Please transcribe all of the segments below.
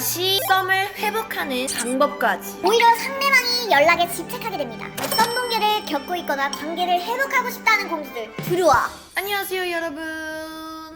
다시 썸을 회복하는 방법까지. 오히려 상대방이 연락에 집착하게 됩니다. 썸 동계를 겪고 있거나 관계를 회복하고 싶다는 공주들 들어와. 안녕하세요 여러분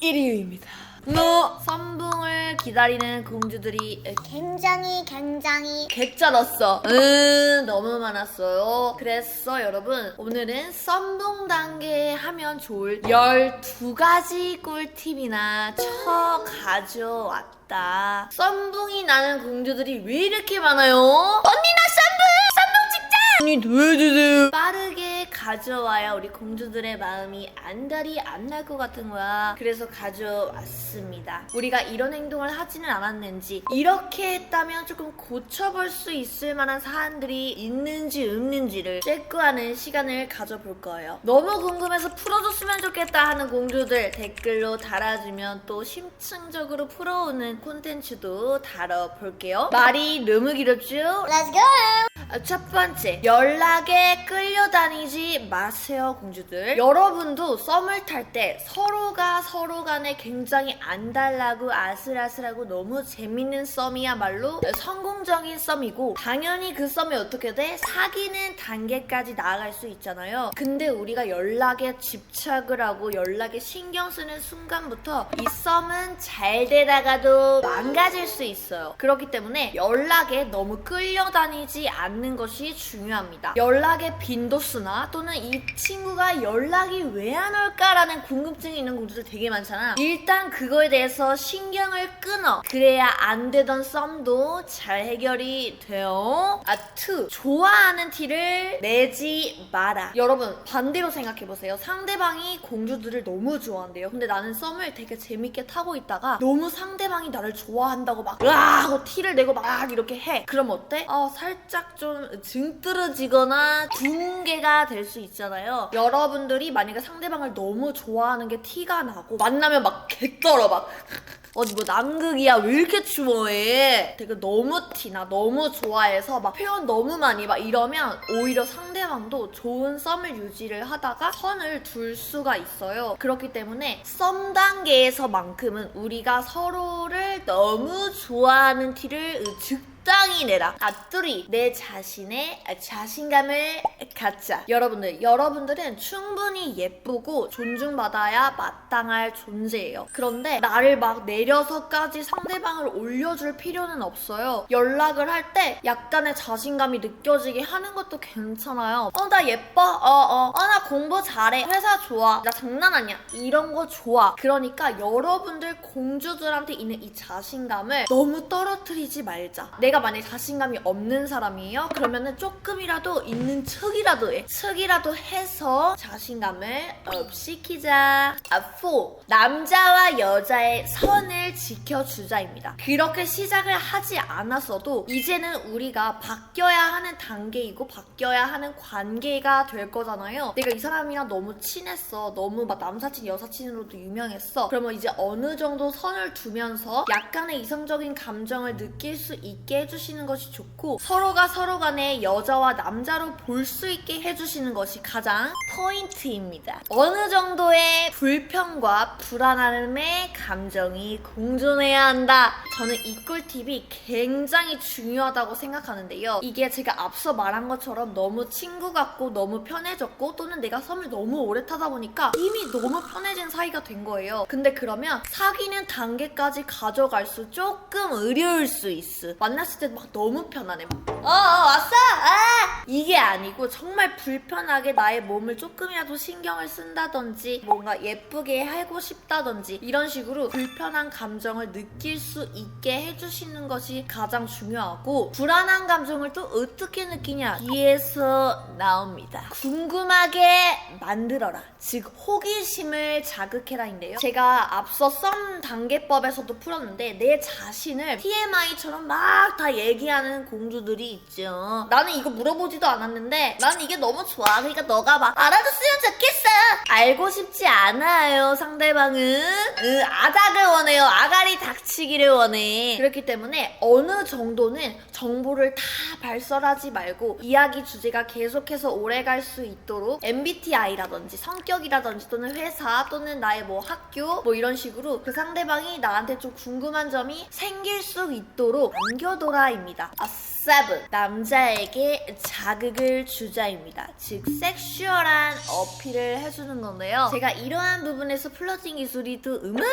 이리유입니다 너 썸붕을 기다리는 공주들이 굉장히 굉장히 개쩔었어 음 너무 많았어요 그래서 여러분 오늘은 썸붕 단계 하면 좋을 12가지 꿀팁이나 쳐 가져왔다 썸붕이 나는 공주들이 왜 이렇게 많아요? 언니 나 썸붕! 썸붕 찍자! 언니 도와주세요 빠르게 가져와야 우리 공주들의 마음이 안달이 안 날 것 같은 거야 그래서 가져왔습니다 우리가 이런 행동을 하지는 않았는지 이렇게 했다면 조금 고쳐볼 수 있을 만한 사안들이 있는지 없는지를 체크하는 시간을 가져볼 거예요 너무 궁금해서 풀어줬으면 좋겠다 하는 공주들 댓글로 달아주면 또 심층적으로 풀어오는 콘텐츠도 다뤄볼게요 말이 너무 길었죠? Let's go. 아, 첫 번째, 연락에 끌려다니지 마세요, 공주들. 여러분도 썸을 탈 때 서로가 서로 간에 굉장히 안달나고 아슬아슬하고 너무 재밌는 썸이야말로 성공적인 썸이고, 당연히 그 썸이 어떻게 돼? 사귀는 단계까지 나아갈 수 있잖아요. 근데 우리가 연락에 집착을 하고 연락에 신경 쓰는 순간부터 이 썸은 잘 되다가도 망가질 수 있어요. 그렇기 때문에 연락에 너무 끌려다니지 않는 것이 중요합니다. 연락의 빈도수나 또는 이 친구가 연락이 왜 안 올까라는 궁금증이 있는 공주들 되게 많잖아. 일단 그거에 대해서 신경을 끊어. 그래야 안 되던 썸도 잘 해결이 돼요. 아, 투. 좋아하는 티를 내지 마라. 여러분, 반대로 생각해보세요. 상대방이 공주들을 너무 좋아한대요. 근데 나는 썸을 되게 재밌게 타고 있다가 너무 상대방이 나를 좋아한다고 막, 으아! 하고 티를 내고 막 이렇게 해. 그럼 어때? 어, 살짝 좀 증ጥ러지거나 붕괴가 될 수 있잖아요. 여러분들이 만약에 상대방을 너무 좋아하는 게 티가 나고 만나면 막 개떨어 막. 어디 뭐 남극이야 왜 이렇게 추워해? 되게 너무 티나 너무 좋아해서 막 표현 너무 많이 막 이러면 오히려 상대방도 좋은 썸을 유지를 하다가 선을 둘 수가 있어요. 그렇기 때문에 썸 단계에서만큼은 우리가 서로를 너무 좋아하는 티를 즉 적당히 내라. 아, 뚜리. 내 자신의 자신감을 갖자. 여러분들, 여러분들은 충분히 예쁘고 존중받아야 마땅할 존재예요. 그런데 나를 막 내려서까지 상대방을 올려줄 필요는 없어요. 연락을 할 때 약간의 자신감이 느껴지게 하는 것도 괜찮아요. 어, 나 예뻐? 어, 어. 어, 나 공부 잘해. 회사 좋아. 나 장난 아니야. 이런 거 좋아. 그러니까 여러분들 공주들한테 있는 이 자신감을 너무 떨어뜨리지 말자. 내가 만약에 자신감이 없는 사람이에요? 그러면은 조금이라도 있는 척이라도 해. 척이라도 해서 자신감을 업시키자. 아, 4. 남자와 여자의 선을 지켜주자입니다. 그렇게 시작을 하지 않았어도 이제는 우리가 바뀌어야 하는 단계이고 바뀌어야 하는 관계가 될 거잖아요. 내가 이 사람이랑 너무 친했어. 너무 막 남사친, 여사친으로도 유명했어. 그러면 이제 어느 정도 선을 두면서 약간의 이성적인 감정을 느낄 수 있게 해주시는 것이 좋고 서로가 서로 간에 여자와 남자로 볼 수 있게 해주시는 것이 가장 포인트입니다. 어느 정도의 불평과 불안함의 감정이 공존해야 한다. 저는 이 꿀팁이 굉장히 중요하다고 생각하는데요. 이게 제가 앞서 말한 것처럼 너무 친구 같고 너무 편해졌고 또는 내가 썸을 너무 오래 타다 보니까 이미 너무 편해진 사이가 된 거예요. 근데 그러면 사귀는 단계까지 가져갈 수 조금 어려울 수 있어. 만 났을 때 막 너무 편하네. 막. 어, 어, 왔어! 아! 이게 아니고 정말 불편하게 나의 몸을 조금이라도 신경을 쓴다든지 뭔가 예쁘게 하고 싶다든지 이런 식으로 불편한 감정을 느낄 수 있게 해주시는 것이 가장 중요하고 불안한 감정을 또 어떻게 느끼냐 뒤에서 나옵니다. 궁금하게 만들어라. 즉 호기심을 자극해라인데요. 제가 앞서 썸 단계법에서도 풀었는데 내 자신을 TMI처럼 막다 얘기하는 공주들이 있죠. 나는 이거 물어보지도 않았는데 나는 이게 너무 좋아. 그러니까 너가 막 알아줬으면 좋겠어. 알고 싶지 않아요. 상대방은 으, 아작을 원해요. 아가리 닥치기를 원해. 그렇기 때문에 어느 정도는 정보를 다 발설하지 말고 이야기 주제가 계속해서 오래 갈 수 있도록 MBTI라든지 성격이라든지 또는 회사 또는 나의 뭐 학교 뭐 이런 식으로 그 상대방이 나한테 좀 궁금한 점이 생길 수 있도록 남겨둬라입니다. 아싸. 7. 남자에게 자극을 주자입니다. 즉, 섹슈얼한 어필을 해주는 건데요. 제가 이러한 부분에서 플러팅 기술이 또 음악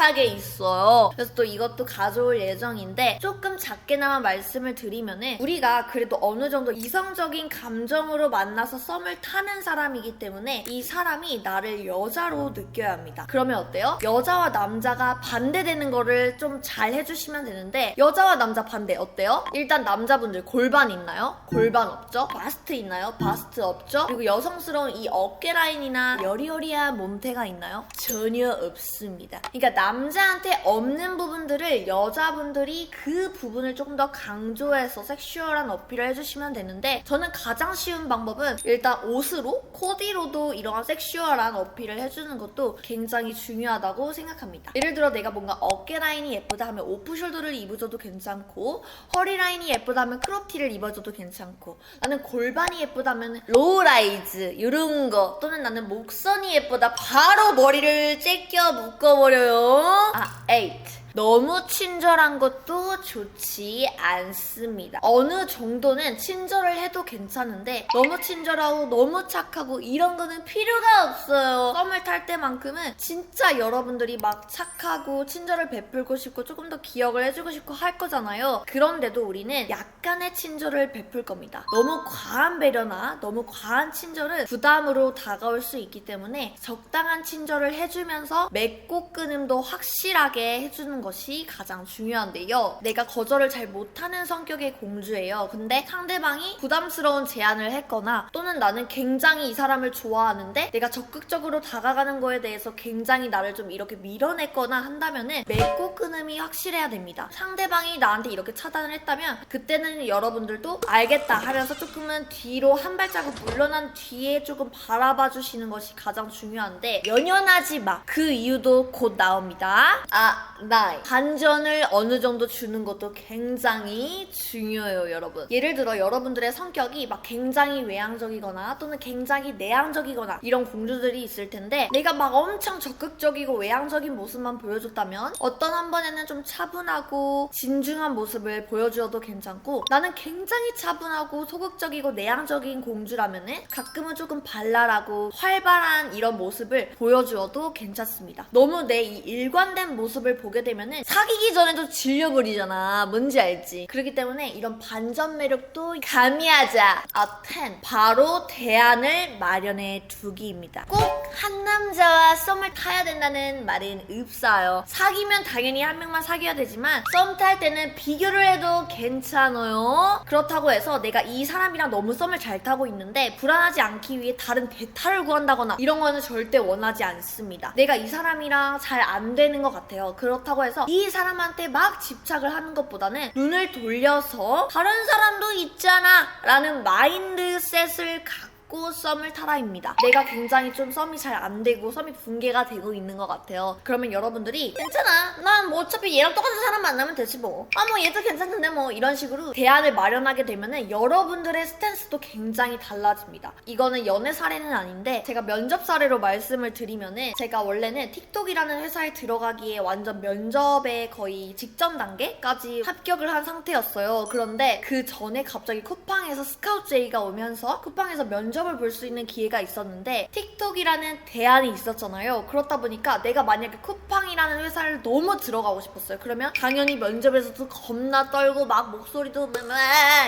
하게 있어요. 그래서 또 이것도 가져올 예정인데 조금 작게나마 말씀을 드리면은 우리가 그래도 어느 정도 이성적인 감정으로 만나서 썸을 타는 사람이기 때문에 이 사람이 나를 여자로 느껴야 합니다. 그러면 어때요? 여자와 남자가 반대되는 거를 좀 잘 해주시면 되는데 여자와 남자 반대 어때요? 일단 남자분들 골반 있나요? 골반 없죠? 바스트 있나요? 바스트 없죠? 그리고 여성스러운 이 어깨 라인이나 여리여리한 몸태가 있나요? 전혀 없습니다. 그러니까 남자한테 없는 부분들을 여자분들이 그 부분을 조금 더 강조해서 섹슈얼한 어필을 해주시면 되는데 저는 가장 쉬운 방법은 일단 옷으로 코디로도 이러한 섹슈얼한 어필을 해주는 것도 굉장히 중요하다고 생각합니다. 예를 들어 내가 뭔가 어깨 라인이 예쁘다 하면 오프숄더를 입어줘도 괜찮고 허리 라인이 예쁘다 하면 크롭티를 입어줘도 괜찮고 나는 골반이 예쁘다 하면 로우라이즈 이런 거 또는 나는 목선이 예쁘다 바로 머리를 째껴 묶어버려요 아 에이트 너무 친절한 것도 좋지 않습니다. 어느 정도는 친절을 해도 괜찮은데 너무 친절하고 너무 착하고 이런 거는 필요가 없어요. 썸을 탈 때만큼은 진짜 여러분들이 막 착하고 친절을 베풀고 싶고 조금 더 기억을 해주고 싶고 할 거잖아요. 그런데도 우리는 약간의 친절을 베풀 겁니다. 너무 과한 배려나 너무 과한 친절은 부담으로 다가올 수 있기 때문에 적당한 친절을 해주면서 맺고 끊음도 확실하게 해주는 것이 가장 중요한데요. 내가 거절을 잘 못하는 성격의 공주예요. 근데 상대방이 부담스러운 제안을 했거나 또는 나는 굉장히 이 사람을 좋아하는데 내가 적극적으로 다가가는 거에 대해서 굉장히 나를 좀 이렇게 밀어냈거나 한다면은 맺고 끊음이 확실해야 됩니다. 상대방이 나한테 이렇게 차단을 했다면 그때는 여러분들도 알겠다 하면서 조금은 뒤로 한 발자국 물러난 뒤에 조금 바라봐 주시는 것이 가장 중요한데 연연하지 마. 그 이유도 곧 나옵니다. 아, 나 이. 반전을 어느 정도 주는 것도 굉장히 중요해요, 여러분. 예를 들어 여러분들의 성격이 막 굉장히 외향적이거나 또는 굉장히 내향적이거나 이런 공주들이 있을 텐데 내가 막 엄청 적극적이고 외향적인 모습만 보여줬다면 어떤 한 번에는 좀 차분하고 진중한 모습을 보여주어도 괜찮고 나는 굉장히 차분하고 소극적이고 내향적인 공주라면은 가끔은 조금 발랄하고 활발한 이런 모습을 보여주어도 괜찮습니다. 너무 내 이 일관된 모습을 보게 되면 은 사귀기 전에도 질려버리잖아. 뭔지 알지? 그렇기 때문에 이런 반전 매력도 가미하자. 아, 10. 바로 대안을 마련해 두기입니다. 꼭 한 남자와 썸을 타야 된다는 말은 없어요. 사귀면 당연히 한 명만 사귀어야 되지만 썸 탈 때는 비교를 해도 괜찮아요. 그렇다고 해서 내가 이 사람이랑 너무 썸을 잘 타고 있는데 불안하지 않기 위해 다른 대타를 구한다거나 이런 거는 절대 원하지 않습니다. 내가 이 사람이랑 잘 안 되는 것 같아요. 그렇다고 해서 이 사람한테 막 집착을 하는 것보다는 눈을 돌려서 다른 사람도 있잖아! 라는 마인드셋을 갖고 썸을 타라입니다. 내가 굉장히 좀 썸이 잘 안 되고 썸이 붕괴가 되고 있는 것 같아요. 그러면 여러분들이 괜찮아. 난 뭐 어차피 얘랑 똑같은 사람 만나면 되지 뭐. 아 뭐 얘도 괜찮은데 뭐 이런 식으로 대안을 마련하게 되면은 여러분들의 스탠스도 굉장히 달라집니다. 이거는 연애 사례는 아닌데 제가 면접 사례로 말씀을 드리면은 제가 원래는 틱톡이라는 회사에 들어가기에 완전 면접에 거의 직전 단계까지 합격을 한 상태였어요. 그런데 그 전에 갑자기 쿠팡에서 스카우트 제이가 오면서 쿠팡에서 면접 을 볼 수 있는 기회가 있었는데 틱톡이라는 대안이 있었잖아요. 그렇다 보니까 내가 만약에 쿠팡이라는 회사를 너무 들어가고 싶었어요. 그러면 당연히 면접에서도 겁나 떨고 막 목소리도 막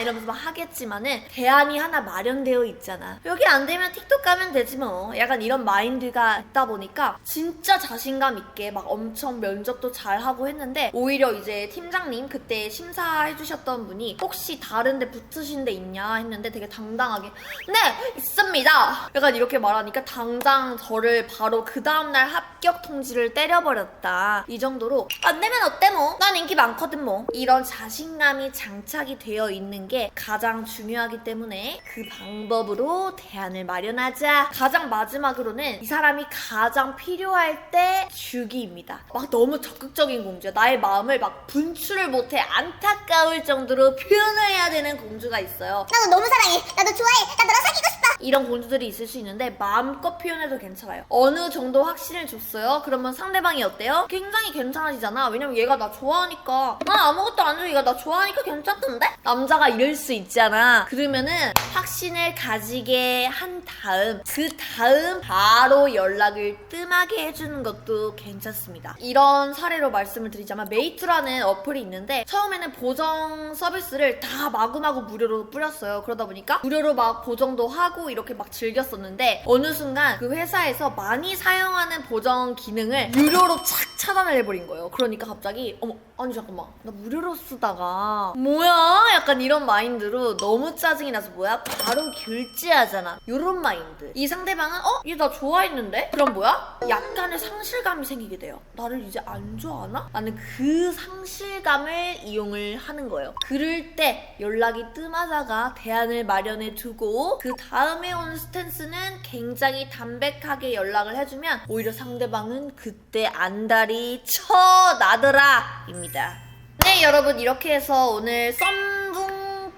이러면서 막 하겠지만은 대안이 하나 마련되어 있잖아. 여기 안 되면 틱톡 가면 되지 뭐. 약간 이런 마인드가 있다 보니까 진짜 자신감 있게 막 엄청 면접도 잘 하고 했는데 오히려 이제 팀장님 그때 심사해 주셨던 분이 혹시 다른 데 붙으신 데 있냐 했는데 되게 당당하게 네 있습니다. 약간 이렇게 말하니까 당장 저를 바로 그 다음날 합격 통지를 때려버렸다. 이 정도로 안 되면 어때 뭐? 난 인기 많거든 뭐. 이런 자신감이 장착이 되어 있는 게 가장 중요하기 때문에 그 방법으로 대안을 마련하자. 가장 마지막으로는 이 사람이 가장 필요할 때 주기입니다. 막 너무 적극적인 공주야. 나의 마음을 막 분출을 못해 안타까울 정도로 표현을 해야 되는 공주가 있어요. 나도 너무 사랑해. 나도 좋아해. 나 너랑 사귀고 싶어. 이런 공주들이 있을 수 있는데 마음껏 표현해도 괜찮아요. 어느 정도 확신을 줬어요. 그러면 상대방이 어때요? 굉장히 괜찮아지잖아. 왜냐면 얘가 나 좋아하니까 난 아무것도 안 해도 얘가 나 좋아하니까 괜찮던데? 남자가 이럴 수 있잖아. 그러면은 확신을 가지게 한 다음 그 다음 바로 연락을 뜸하게 해주는 것도 괜찮습니다. 이런 사례로 말씀을 드리자면 메이투라는 어플이 있는데 처음에는 보정 서비스를 다 마구마구 무료로 뿌렸어요. 그러다 보니까 무료로 막 보정도 하고 이렇게 막 즐겼었는데 어느 순간 그 회사에서 많이 사용하는 보정 기능을 무료로 착 차단을 해버린 거예요. 그러니까 갑자기 어머 아니 잠깐만. 나 무료로 쓰다가. 뭐야 약간 이런 마인드로 너무 짜증이 나서 뭐야 바로 결제하잖아 요런 마인드 이 상대방은 어? 얘 나 좋아했는데? 그럼 뭐야? 약간의 상실감이 생기게 돼요 나를 이제 안 좋아하나? 나는 그 상실감을 이용을 하는 거예요 그럴 때 연락이 뜸하다가 대안을 마련해 두고 그 다음에 온 스탠스는 굉장히 담백하게 연락을 해주면 오히려 상대방은 그때 안달이 쳐 나더라 입니다 네 여러분 이렇게 해서 오늘 썸둥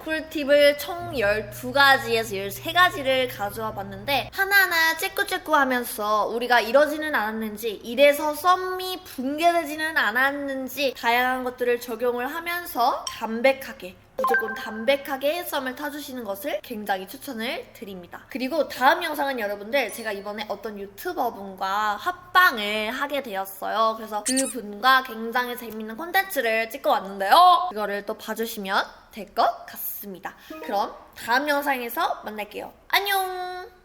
꿀팁을 총 12가지에서 13가지를 가져와 봤는데 하나하나 째꾸째꾸 하면서 우리가 이러지는 않았는지 이래서 썸이 붕괴되지는 않았는지 다양한 것들을 적용을 하면서 담백하게 무조건 담백하게 썸을 타주시는 것을 굉장히 추천을 드립니다. 그리고 다음 영상은 여러분들 제가 이번에 어떤 유튜버분과 합방을 하게 되었어요. 그래서 그분과 굉장히 재밌는 콘텐츠를 찍고 왔는데요. 그거를 또 봐주시면 될 것 같습니다. 그럼 다음 영상에서 만날게요. 안녕!